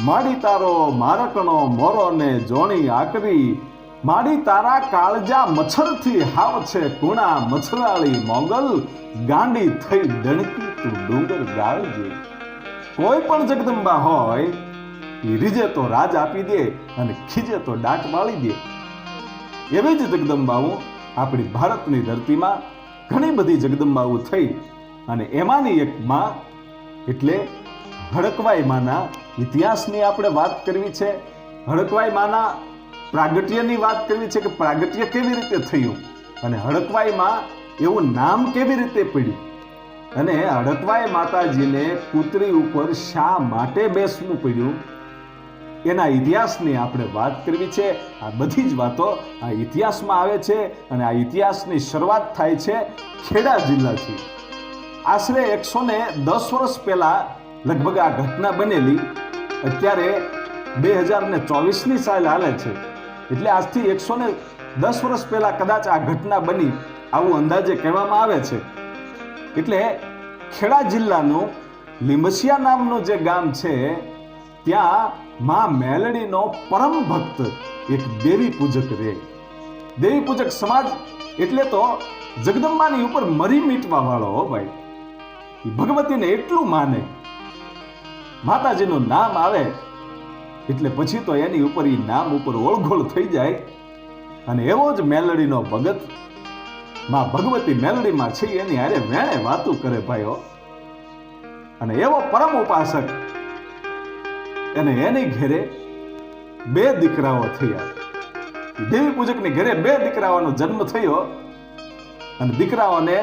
માડી તારો મારકણો મોરો ને જોણી આકરી. માડી તારા કાળજા મચ્છરથી હાવ છે કુણા મચ્છરાળી મોગલ. ગાંડી થઈ ડણકી તું ડુંગર ગાળજે. કોઈ પણ જગદંબા હોય રીજે તો રાજ આપી દે અને ખીજે તો ડાટ વાળી દે. એવી જ જગદંબાઓ આપણી ભારતની ધરતીમાં ઘણી બધી જગદંબાઓ થઈ અને એમાંની એક માં એટલે હડકવાઈ માના, ઇતિહાસની આપણે વાત કરવી છે. હડકવાઈ માના, પ્રાગટ્યની વાત કરવી છે કે પ્રાગટ્ય કેવી રીતે થયું? અને હડકવાઈમાં એવું નામ કેવી રીતે પડ્યું? અને હડકવાઈ માતાજીને કૂતરી ઉપર શા માટે બેસવું પડ્યું? એના ઇતિહાસની આપણે વાત કરવી છે. આ બધી જ વાતો આ ઇતિહાસમાં આવે છે અને આ ઇતિહાસની શરૂઆત થાય છે ખેડા જિલ્લાથી. આશરે એકસો ને દસ વર્ષ પહેલા લગભગ આ ઘટના બનેલી અત્યારે બે હજાર ને ચોવીસની સાલ હાલે છે. એટલે આજથી એકસો ને દસ વર્ષ પહેલાં કદાચ આ ઘટના બની આવું અંદાજે કહેવામાં આવે છે. એટલે ખેડા જિલ્લાનું લીમસિયા નામનું જે ગામ છે, ત્યાં મા મેલડીનો પરમ ભક્ત એક દેવી પૂજક રહે દેવી પૂજક સમાજ એટલે તો જગદંબાની ઉપર મરી મીટવા વાળો ભાઈ. ભગવતીને એટલું માને માતાજીનું નામ આવે, એટલે પછી તો એની ઉપર એ નામ ઉપર ઓળઘોળ થઈ જાય. અને એવો જ મેલડીનો ભગત, માં ભગવતી મેલડીમાં છે, એની હારે વેણે વાતું કરે ભાઈઓ. અને એવો પરમ ઉપાસક અને એની ઘેરે બે દીકરાઓ થયા. દેવી પૂજકની ઘરે બે દીકરાઓનો જન્મ થયો. અને દીકરાઓને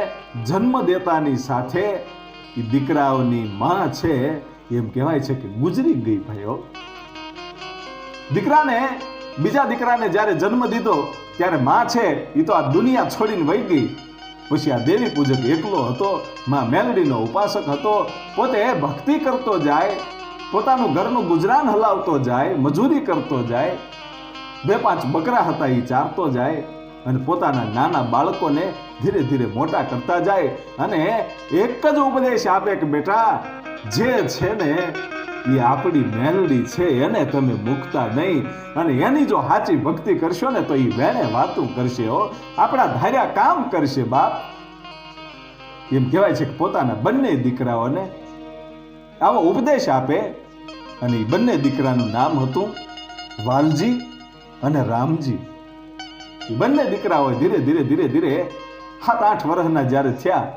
જન્મ દેતાની સાથે દીકરાઓની માં છે એમ કહેવાય છે કે ગુજરી ગઈ ભાઈઓ. દીકરાને, બીજા દીકરાને જ્યારે જન્મ દીધો, ત્યારે માં છે એ તો આ દુનિયા છોડીને વહી ગઈ. પછી આ દેવી પૂજક એકલો હતો, માં મેલડીનો ઉપાસક હતો, પોતે ભક્તિ કરતો જાય, પોતાનું ઘરનું ગુજરાન હલાવતો જાય, મજૂરી કરતો જાય, બે પાંચ બકરા હતા એ ચારતો જાય, અને પોતાના નાના બાળકોને ધીરે ધીરે મોટા કરતા જાય, અને એક જ ઉપદેશ આપે કે બેટા જે છે ને, એ આપણી મેલડી છે, એને તમે મૂકતા નહીં. અને એની જો સાચી ભક્તિ કરશો ને, તો એ વેણે વાતું કરશે હો. આપણા ધાર્યા કામ કરશે, બાપ. એમ કહેવાય છે કે પોતાના બંને દીકરાઓને આવો ઉપદેશ આપે. અને એ બંને દીકરાનું નામ હતું વાલજી અને રામજી. એ બંને દીકરાઓ ધીરે ધીરે ધીરે ધીરે સાત આઠ વર્ષના જ્યારે થયા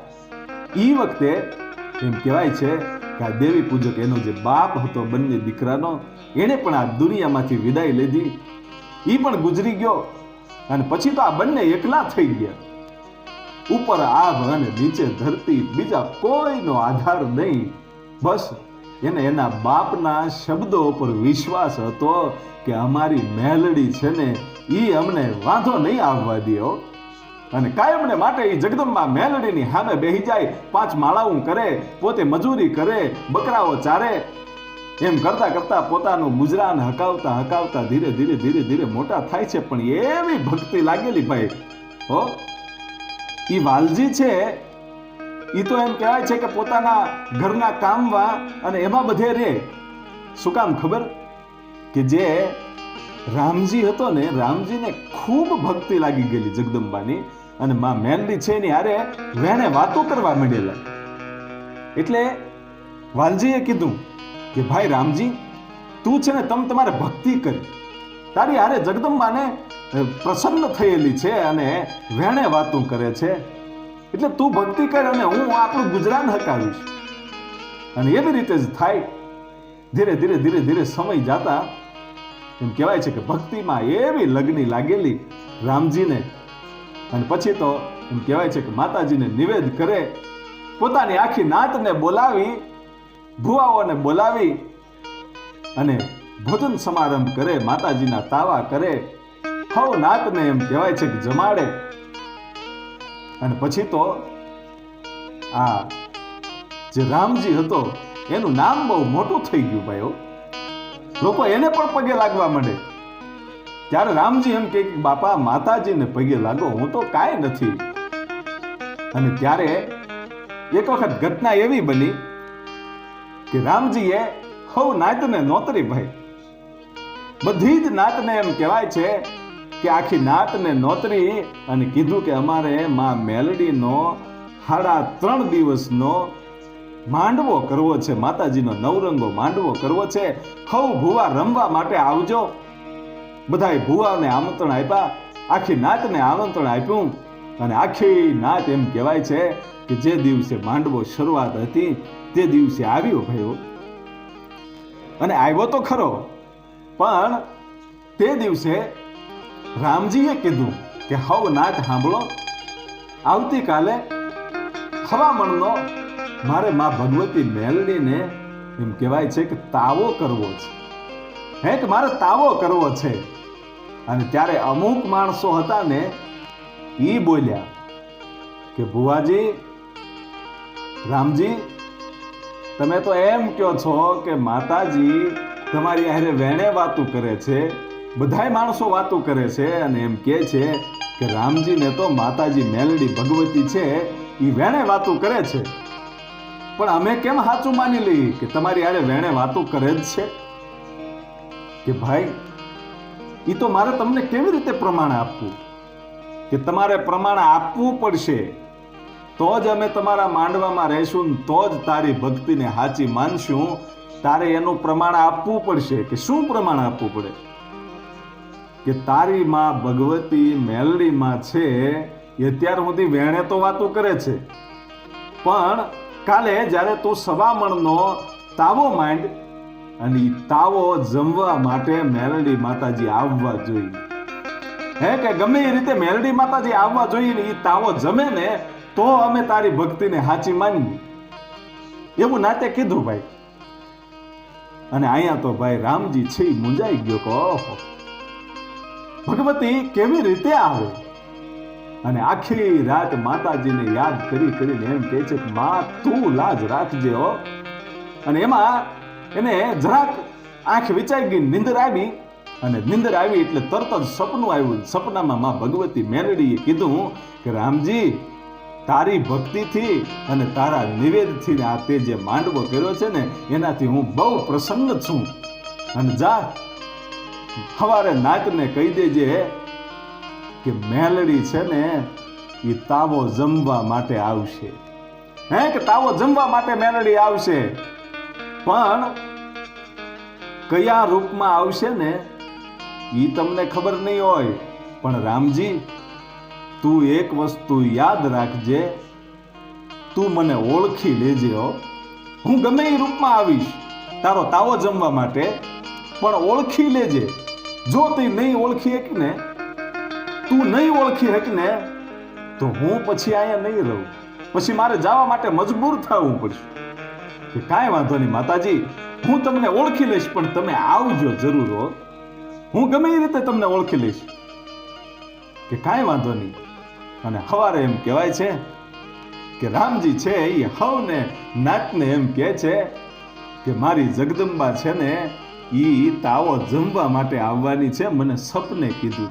એ વખતે એમ કહેવાય છે કે આ દેવી પૂજક એનો જે બાપ હતો, બંને દીકરાનો, એણે પણ આ દુનિયામાંથી વિદાય લીધી. એ પણ ગુજરી ગયો અને પછી તો આ બંને એકલા થઈ ગયા. ઉપર આભ અને નીચે ધરતી, બીજા કોઈનો આધાર નહીં. બસ એને એના બાપના શબ્દો ઉપર વિશ્વાસ હતો કે અમારી મેલડી છે ને એ અમને વાંધો નહીં આવવા દો અને કાયમને માટે એ જગદંબા મેલડીની સામે બેહી જાય, પાંચ માળાઓ કરે, પોતે મજૂરી કરે, બકરાઓ ચારે. એમ કરતા કરતા પોતાનું ગુજરાન હકાવતા હકાવતા ધીરે ધીરે ધીરે ધીરે મોટા થાય છે, પણ એવી ભક્તિ લાગેલી ભાઈ. હો? ઈ વાલજી છે. ઈ તો એમ કહેવાય છે કે પોતાના ઘરના કામમાં અને એમાં બધે રે. શું કામ ખબર? કે જે રામજી હતો ને, રામજીને ખૂબ ભક્તિ લાગી ગયેલી જગદંબાની. અને માં મેલડી છે એની હારે વેણે વાતો કરવા માંડેલા. એટલે વાલજીએ કીધું કે, ભાઈ રામજી, તું છે ને તમ તમારે ભક્તિ કરી. તારી હારે જગદંબાને પ્રસન્ન થયેલી છે અને વેણે વાતો કરે છે. એટલે તું ભક્તિ કર અને હું આપણું ગુજરાન હકાવીશ. અને એવી રીતે જ થાય. ધીરે ધીરે ધીરે ધીરે સમય જાતા એમ કહેવાય છે કે ભક્તિમાં એવી લગ્ની લાગેલી રામજીને અને પછી તો એમ કહેવાય છે કે માતાજીને નિવેદ કરે, પોતાની આખી નાતને બોલાવી, ભુવાઓને બોલાવી અને ભોજન સમારંભ કરે, માતાજીના તાવા કરે. હવ નાતને એમ કહેવાય છે કે જમાડે. અને પછી તો આ જે રામજી હતો, એનું નામ બહુ મોટું થઈ ગયું ભાઈઓ લોકો એને પણ પગે લાગવા માંડે. ત્યારે રામજી એમ કે, બાપા, માતાજીને પગે લાગો, હું તો કાંઈ નથી. અને ત્યારે એક વખત ઘટના એવી બની કે રામજીએ હવ નાતને નોતરી ભાઈ. બધી જ નાતને એમ કહેવાય છે કે આખી નાતને નોતરી અને કીધું કે અમારે માં મેલડીનો સાડા ત્રણ દિવસનો માંડવો કરવો છે, માતાજીનો નવરંગો માંડવો કરવો છે. હવ ભુવા રમવા માટે આવજો. બધાય ભુવાને આમંત્રણ આપ્યા, આખી નાતને આમંત્રણ આપ્યું. અને આખી નાત એમ કહેવાય છે કે જે દિવસે માંડવો શરૂઆત હતી, તે દિવસે આવ્યો ભાઈઓ અને આવ્યો તો ખરો, પણ તે દિવસે રામજીએ કીધું કે હવ નાત સાંભળો, આવતીકાલે હવામણનો મારે મા ભગવતી મેલડીને એમ કહેવાય છે કે તાવો કરવો છે. હે કે મારે તાવો કરવો છે? અને ત્યારે અમુક માણસો હતા ને એ બોલ્યા કે, ભુવાજી, રામજી, તમે તો એમ કહો છો કે માતાજી તમારી હારે વેણે વાતું કરે છે, બધાય માણસો વાતું કરે છે અને એમ કહે છે કે, રામજીને તો માતાજી મેલડી ભગવતી છે એ વેણે વાતું કરે છે. પણ અમે કેમ સાચું માની લઈએ કે તમારી હારે વેણે વાતું કરે જ છે? કે ભાઈ એ તો મારે તમને કેવી રીતે પ્રમાણ આપવું? કે તમારે પ્રમાણ આપવું પડશે, તો જ અમે તમારા માંડવામાં રહેશું તો જ તારી ભક્તિને સાચી માનશું. તારે એનું પ્રમાણ આપવું પડશે કે શું પ્રમાણ આપવું પડે? કે તારી માં ભગવતી મેલડી માં છે, એ અત્યાર સુધી વેણે તો વાતો કરે છે. પણ કાલે જ્યારે તું સવામણનો તાવો માંડ અને તાવો જમવા માટે મેલડી માતાજી આવવા જોઈએ. હે કે ગમે એ રીતે મેલડી માતાજી આવવા જોઈએ ને એ તાવો જમે ને, તો અમે તારી ભક્તિને હાચી માનીએ. એવું નાતે કીધું ભાઈ. અને અહીંયા તો ભાઈ રામજી છે મુંજાઈ ગયો કે ભગવતી કેવી રીતે આવે? અને આખી રાત માતાજીને યાદ કરી કરીને એમ કહે છે કે, માં, તું લાજ રાખજે અને એમાં એને જરાક આંખ વિચાઈ ગઈ નિંદર આવી. અને નિંદર આવી એટલે તરત જ સપનું આવ્યું. સપનામાં માં ભગવતી મેલડીએ કીધું કે, રામજી, તારી ભક્તિથી અને તારા નિવેદથી આ તે જે માંડવો કર્યો છે ને, એનાથી હું બહુ પ્રસન્ન છું. અને જા સવારે નાકને કહી દેજે કે, મેલડી છે ને, એ તાવો જમવા માટે આવશે. હે, કે તાવો જમવા માટે મેલડી આવશે? પણ કયા રૂપમાં આવશે ને એ તમને ખબર નહીં હોય. પણ રામજી, તું એક વસ્તુ યાદ રાખજે. તું મને ઓળખી લેજે હો. હું ગમે એ રૂપમાં આવીશ. તારો તાવો જમવા માટે પણ ઓળખી લેજે. જો તે નહીં ઓળખી ને તું નહીં ઓળખી ને તો હું પછી અહીંયા નહીં રહું. પછી મારે જવા માટે મજબૂર થવું પડશે. કે કાંઈ વાંધો નહીં, માતાજી. હું તમને ઓળખી લઈશ, પણ તમે આવજો જરૂર, હો. હું ગમે એ રીતે તમને ઓળખી લઈશ. કે કાંઈ વાંધો નહીં. અને સવારે એમ કહેવાય છે કે રામજી છે એ હવને, નાતને એમ કહે છે કે મારી જગદંબા છે ને એ તાવો જમવા માટે આવવાની છે, મને સપને કીધું.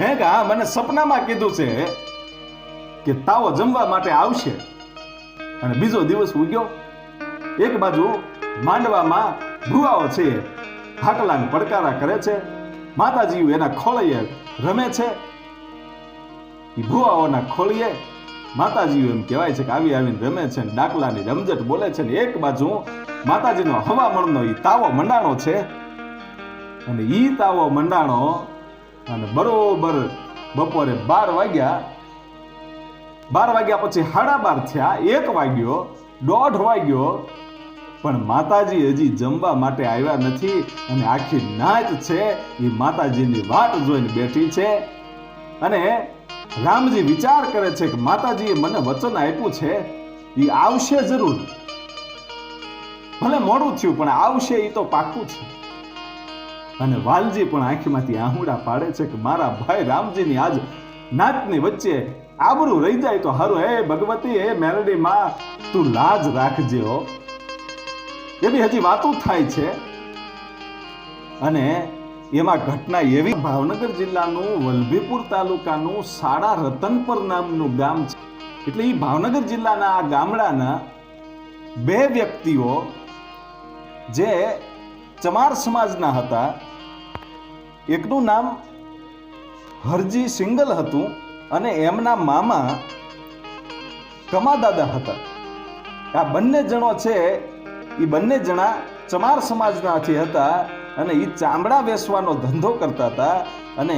હે કે હા મને સપનામાં કીધું છે કે તાવો જમવા માટે આવશે. અને બીજો દિવસ ઉગ્યો. એક બાજુ માંડવામાં ભુવાઓ છે હાકલાને પડકારા કરે છે માતાજી એના ખોળીએ રમે છે. ઈ ભુવાઓના ખોળીએ માતાજી એમ કહેવાય છે કે આવી આવીને રમે છે ને ડાકલાની રમઝટ બોલે છે ને એક બાજુ માતાજીનો હવામણનો એ તાવો મંડાણો છે. અને ઈ તાવો મંડાણો અને બરોબર બપોરે બાર વાગ્યા બાર વાગ્યા પછી સાડા બાર થયા, એક વાગ્યો, દોઢ વાગ્યો પણ માતાજી હજી જમવા માટે આવ્યા નથી અને આખી નાચ છે એ માતાજીની વાટ જોઈને બેઠી છે. અને રામજી વિચાર કરે છે કે માતાજીએ મને વચન આપ્યું છે એ આવશે જરૂર. ભલે મોડું થયું, પણ આવશે એ તો પાક્કું છે. અને વાલજી પણ આંખમાંથી આહુડા પાડે છે કે મારા ભાઈ રામજીની આજ નાતની વચ્ચે આબરૂ રહી જાય તો હારું. હે ભગવતી, હે મેલડી માં, તું લાજ રાખજે હો. એવી હજી વાતો થાય છે. અને એમાં ઘટના એવી ભાવનગર જિલ્લાનું, વલભીપુર તાલુકાનું, સાડા રતનપર નામનું ગામ છે. એટલે એ ભાવનગર જિલ્લાના આ ગામડાના બે વ્યક્તિઓ જે ચમાર સમાજના હતા. એકનું નામ હરજી સિંગલ હતું અને એમના મામા કમાદાદા હતા. આ બંને જણો છે એ બંને જણા ચમાર સમાજનાથી હતા અને એ ચામડા વેસવાનો ધંધો કરતા હતા અને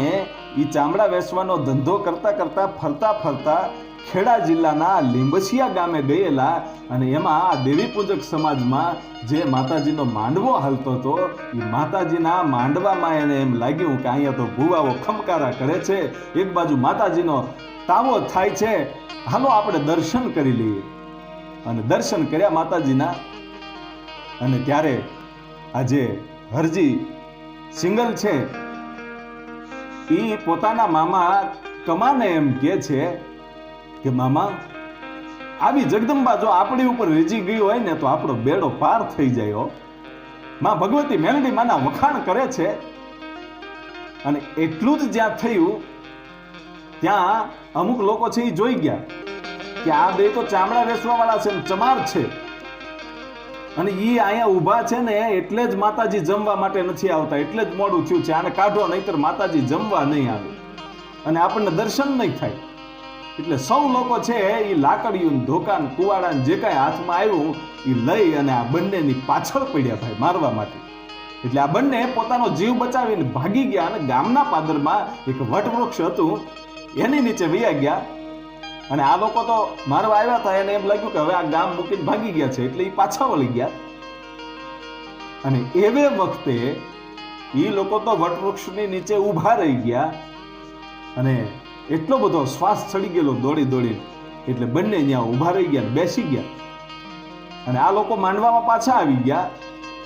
એ ચામડા વેસવાનો ધંધો કરતા કરતા ફરતા ફરતા ખેડા જિલ્લાના લીંબસિયા ગામે ગયેલા અને એમાં આ દેવી પૂજક સમાજમાં જે માતાજીનો માંડવો હાલતો હતો એ માતાજીના માંડવામાં એને એમ લાગ્યું કે અહીંયા તો ભુવાઓ ખમકારા કરે છે, એક બાજુ માતાજીનો તાવો થાય છે, હાલો આપણે દર્શન કરી લઈએ. અને દર્શન કર્યા માતાજીના અને ત્યારે આજે હરજી સિંગલ છે. એ પોતાના મામા કમાને એમ કહે છે કે, મામા, આવી જગદંબા જો આપણી ઉપર રીજી ગઈ હોય ને તો આપણો બેડો પાર થઈ જાય હો. માં ભગવતી મેલડી માના વખાણ કરે છે. અને એટલું જ જ્યાં થયું, ત્યાં અમુક લોકો છે એ જોઈ ગયા કે આ બે તો ચામડા વેચવા વાળા છે ચમાર છે. અને ઈ અહીંયા ઊભા છે ને એટલે જ માતાજી જમવા માટે નથી આવતા, એટલે જ મોડું થયું છે. આને કાઢો, નહીતર માતાજી જમવા નહીં આવે. અને આપણને દર્શન નહીં થાય. એટલે સૌ લોકો છે એ લાકડીયું ધોકાન ધોકા કુવાડા જે કાંઈ હાથમાં આવ્યું એ લઈ અને આ બંનેની પાછળ પડ્યા ભાઈ, મારવા માટે. એટલે આ બંને પોતાનો જીવ બચાવીને ભાગી ગયા અને ગામના પાદરમાં એક વટવૃક્ષ હતું, એની નીચે વૈયા ગયા. અને આ લોકો તો મારવા આવ્યા હતા, એને એમ લાગ્યું કે હવે આ ગામ મૂકીને ભાગી ગયા છે, એટલે એ પાછા વળી ગયા. અને એવે વખતે એ લોકો તો વટવૃક્ષની નીચે ઊભા રહી ગયા અને એટલો બધો શ્વાસ ચડી ગયેલો દોડી દોડી એટલે બંને ત્યાં ઊભા રહી ગયા બેસી ગયા. અને આ લોકો માંડવામાં પાછા આવી ગયા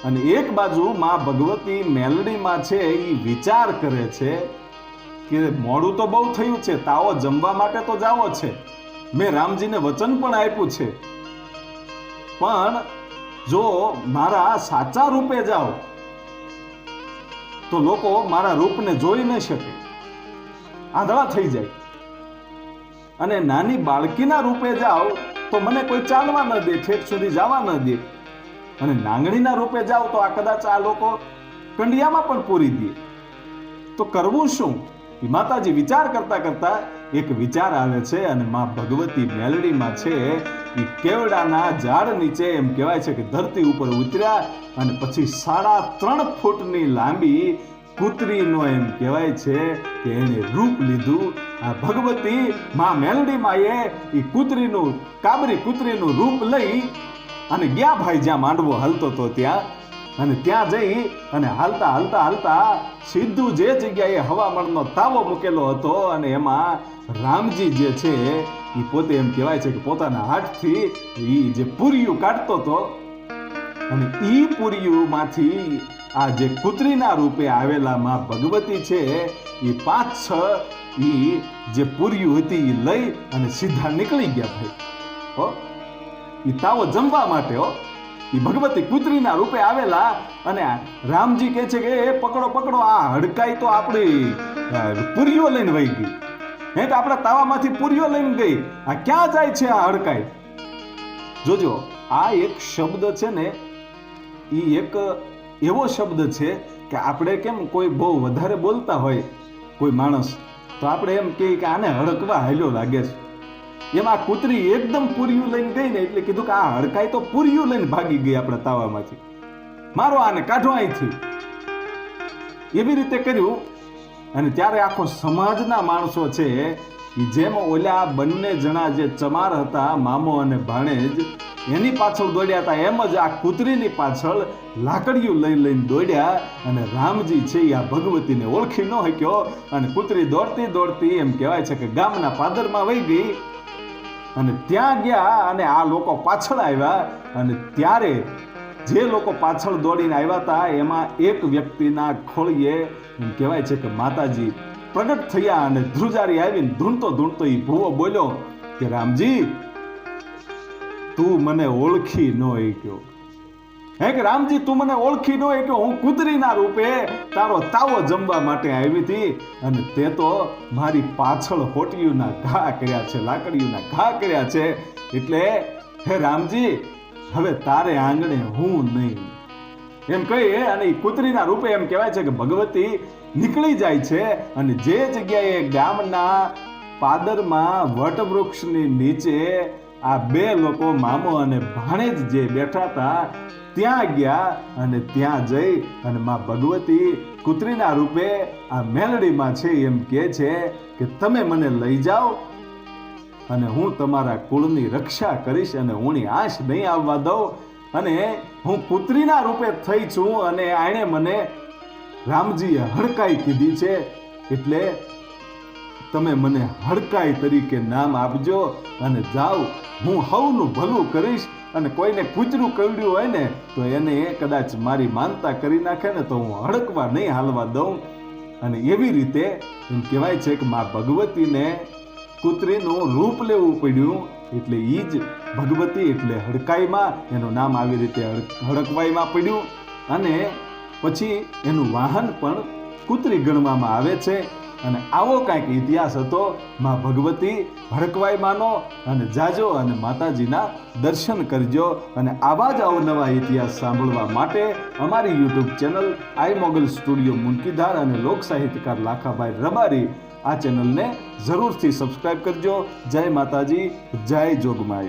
અને એક બાજુ માં ભગવતી મેલડીમાં છે એ વિચાર કરે છે કે મોડું તો બહુ થયું છે, તાવો જમવા માટે તો જાવો છે. મેં રામજીને વચન પણ આપ્યું છે. પણ જો મારા સાચા રૂપે જાઓ, તો લોકો મારા રૂપને જોઈ ન શકે. આંધળા થઈ જાય. અને નાની બાળકીના રૂપે જાઓ, તો મને કોઈ ચાલવા ન દે, ઠેઠ સુધી જવા ન દે. અને નાંગણીના રૂપે જાઓ, તો આ કદાચ આ લોકો કંડિયામાં પણ પૂરી દે. તો કરવું શું? માતાજી વિચાર કરતા કરતા એક વિચાર આવે છે અને માં ભગવતી મેલડીમાં છે એ કેવડાના ઝાડ નીચે એમ કહેવાય છે કે ધરતી ઉપર ઉતર્યા અને પછી સાડા ત્રણ ફૂટની લાંબી કૂતરીનો એમ કહેવાય છે કે એને રૂપ લીધું. આ ભગવતી માં મેલડીમાં એ એ કૂતરીનું, કાબરી કૂતરીનું રૂપ લઈ અને ગયા ભાઈ જ્યાં માંડવો હલતો તો ત્યાં અને ત્યાં જઈ અને હાલતા હાલતા હાલતા સીધું જે જગ્યાએ હવામાનનો તાવો મૂકેલો હતો અને એમાં રામજી જે છે, એ પોતે એમ કહેવાય છે કે પોતાના હાથથી એ જે પૂરિયું કાઢતો હતો અને એ પુરીયુમાંથી આ જે કૂતરીના રૂપે આવેલા માં ભગવતી છે, એ પાંચ છ ઈ જે પુરિયું હતી એ લઈ અને સીધા નીકળી ગયા ભાઈ. હો? એ તાવો જમવા માટે, હો? ઈ ભગવતી પુત્રીના રૂપે આવેલા અને રામજી કહે છે કે, એ પકડો પકડો, આ હડકાઈ તો આપણી પુરીઓ લઈને વહી ગઈ. હે તો આપણા તાવામાંથી પુરીઓ લઈને ગઈ. આ ક્યાં જાય છે આ હડકાઈ? જોજો, આ એક શબ્દ છે ને એ એક એવો શબ્દ છે કે આપણે કેમ કોઈ બહુ વધારે બોલતા હોય કોઈ માણસ, તો આપણે એમ કહીએ કે આને હડકવા હાલ્યો લાગે છે. એમાં કૂતરી એકદમ પૂરિયું લઈને ગઈ ને એટલે કીધું કે આ હડકાઈ તો પૂર્યું લઈને ભાગી ગઈ આપણા તાવામાંથી. મારો આને કાઢો અહીંથી. એવી રીતે કર્યું અને ત્યારે આખો સમાજના માણસો છે જેમ ઓલા બંને જણા જે ચમાર હતા, મામો અને ભાણેજ, એની પાછળ દોડ્યા હતા. એમ જ આ કૂતરીની પાછળ લાકડીયું લઈ લઈને દોડ્યા અને રામજી છે એ આ ભગવતીને ઓળખી ન શક્યો અને કૂતરી દોડતી દોડતી એમ કહેવાય છે કે ગામના પાદરમાં વહી ગઈ અને ત્યાં ગયા અને આ લોકો પાછળ આવ્યા અને ત્યારે જે લોકો પાછળ દોડીને આવ્યા હતા, એમાં એક વ્યક્તિના ખોળીએ કહેવાય છે કે માતાજી પ્રગટ થયા અને ધ્રુજારી આવીને ધૂણતો ધૂણતો એ ભૂવો બોલ્યો કે, રામજી, તું મને ઓળખી ન ગયો હે કે રામજી, તું મને ઓળખી દો કે હું કૂતરીના રૂપે તારો તાવો જમવા માટે આવી હતી. અને તે તો મારી પાછળ હોટિયુંના ઘા કર્યા છે, લાકડીઓના ઘા કર્યા છે. એટલે, હે રામજી, હવે તારે આંગણે હું નહીં. એમ કહીએ અને કૂતરીના રૂપે એમ કહેવાય છે કે ભગવતી નીકળી જાય છે અને જે જગ્યાએ ગામના પાદરમાં વટવૃક્ષની નીચે આ બે લોકો મામો અને ભાણેજ જે બેઠા હતા ત્યાં ગયા અને ત્યાં જઈ અને માં ભગવતી કૂતરીના રૂપે આ મેલડીમાં છે એમ કહે છે કે તમે મને લઈ જાઓ અને હું તમારા કુળની રક્ષા કરીશ અને હુંની આશ નહીં આવવા દઉં અને હું કૂતરીના રૂપે થઈ છું અને આણે મને રામજીએ હડકાઈ કીધી છે એટલે તમે મને હડકાઈ તરીકે નામ આપજો અને જાઓ, હું હવનું ભલું કરીશ અને કોઈને કૂતરું કરડ્યું હોય ને, તો એને કદાચ મારી માનતા કરી નાખે ને તો હું હડકવા નહીં હાલવા દઉં. અને એવી રીતે એમ કહેવાય છે કે મા ભગવતીને કૂતરીનું રૂપ લેવું પડ્યું, એટલે એ જ ભગવતી એટલે હડકાઈમાં, એનું નામ આવી રીતે હડ- હડકવાઈમાં પડ્યું. અને પછી એનું વાહન પણ કૂતરી ગણવામાં આવે છે. અને આવો કાંઈક ઇતિહાસ હતો, માં ભગવતી હડકવાઈમાંનો અને જાજો અને માતાજીના દર્શન કરજો અને આવા જ અવનવા ઇતિહાસ સાંભળવા માટે અમારી YouTube channel Aai Mogal studio મુનકીધાર અને લોક સાહિત્યકાર લાખાભાઈ રબારી આ ચેનલને જરૂરથી સબસ્ક્રાઇબ કરજો. જય માતાજી, જય જોગમાઈ.